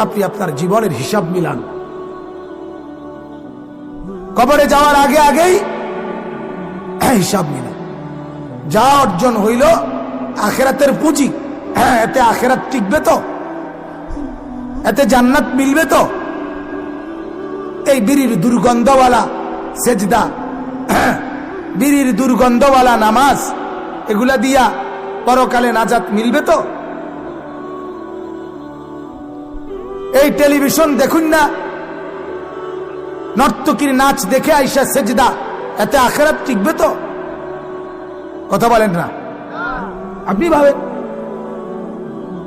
আপনি আপনার জীবনের হিসাব মিলান। কবরে যাওয়ার আগে আগেই হিসাব মিলান। যা অর্জন হইল আখেরাতের পুঁজি। হ্যাঁ এতে আখেরাত টিকবে তো? এতে জান্নাত মিলবে তো? এই বিড়ির দুর্গন্ধওয়ালা সেজদা হ্যাঁ, বিড়ির দুর্গন্ধওয়ালা নামাজ এগুলা দিয়া পরকালে নাজাত মিলবে তো? এই টেলিভিশন দেখুন না। নর্তকীর নাচ দেখে আইসা সেজদা, এতে আখেরাত টিকবে তো? কথা বলেন না। আপনি ভাবেন?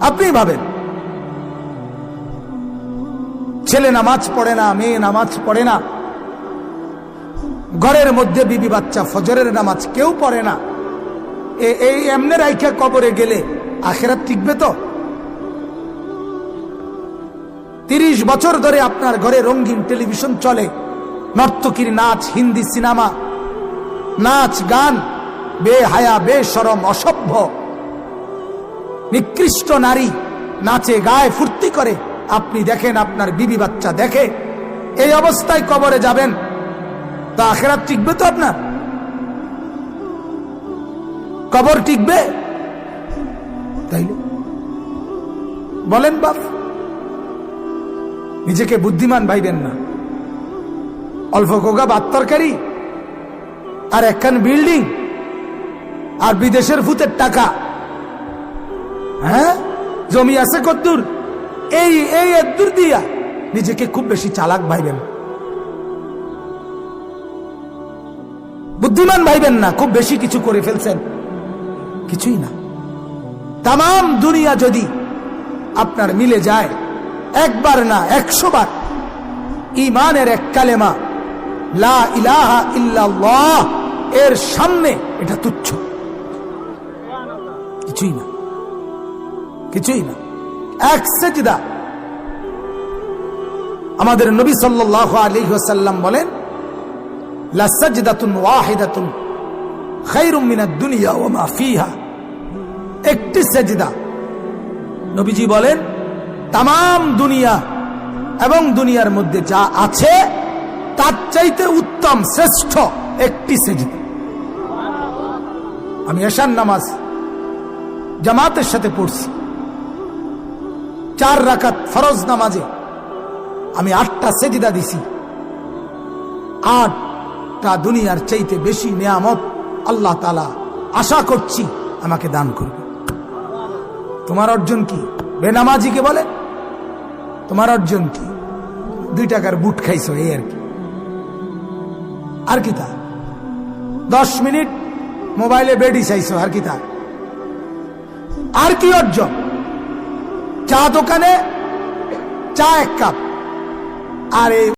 আপনি ভাবেন? ছেলে নামাজ পড়ে না, মেয়ে নামাজ পড়ে না। ঘরের মধ্যে বিবি বাচ্চা, ফজরের নামাজ কেউ পড়ে না। এই এমনে রাইখা কবরে গেলে আখেরাত টিকবে তো? তিরিশ বছর ধরে আপনার ঘরে রঙিন টেলিভিশন চলে। নর্তকীর নাচ, হিন্দি সিনেমা, নাচ, গান, বেহায়া, বেসরম, অসভ্য। নিকৃষ্ট নারী নাচে, গায়ে ফুর্তি করে। আপনি দেখেন, আপনার বিবি বাচ্চা দেখে। এই অবস্থায় কবরে যাবেন। তা আখেরাত টিকবে তো আপনার? কবর টিকবে? তাইলে? বলেন বাপ। নিজেকে বুদ্ধিমান ভাইবেন না। অল্প কোগা বাত তরকারি আর একখান বিল্ডিং আর বিদেশের ভূতের টাকা। হ্যাঁ? জমি আছে কদ্দুর। এই এই এদ্দুর দিয়া নিজেকে খুব বেশি চালাক ভাইবেন। বুদ্ধিমান ভাইবেন না, খুব বেশি কিছু করে ফেলছেন। কিছুই না। তাম দুনিয়া যদি আপনার মিলে যায় একবার না, একশো বার। ইমানের এক কালেমা, লা ইলাহা ইল্লাল্লাহ, এর সামনে এটা তুচ্ছ। কিছুই না। কিছুই না। এক সেজদা। আমাদের নবী সাল্লাল্লাহু আলাইহি ওয়াসাল্লাম বলেন, লা সাজদাতুন ওয়াহিদাতুন খায়রুম মিনাদ দুনিয়া ওয়া মা ফিহা। একটি সেজদা। নবীজি বলেন তাম দুনিয়া এবং দুনিয়ার মধ্যে যা আছে, তার চাইতে উত্তম, শ্রেষ্ঠ একটি সেজদা। আমি এশান নামাজ জামাতের সাথে পড়ছি। চার রাকাত ফরজ নামাজে আমি আটটা সেজিদা দিছি। আটটা দুনিয়ার চাইতে বেশি নিয়ামত আল্লাহ তালা আশা করছি আমাকে দান করবে। তোমার অর্জন কি? বেনামাজিকে বলে? তোমার অর্জন কি? দুই টাকার বুট খাইছ, এই আর কি। আর কি তা? দশ মিনিট মোবাইলে বেডি চাইছো, আর কি তা? আর কি অর্জন? চা দোকানে চা এক কাপ। আর এই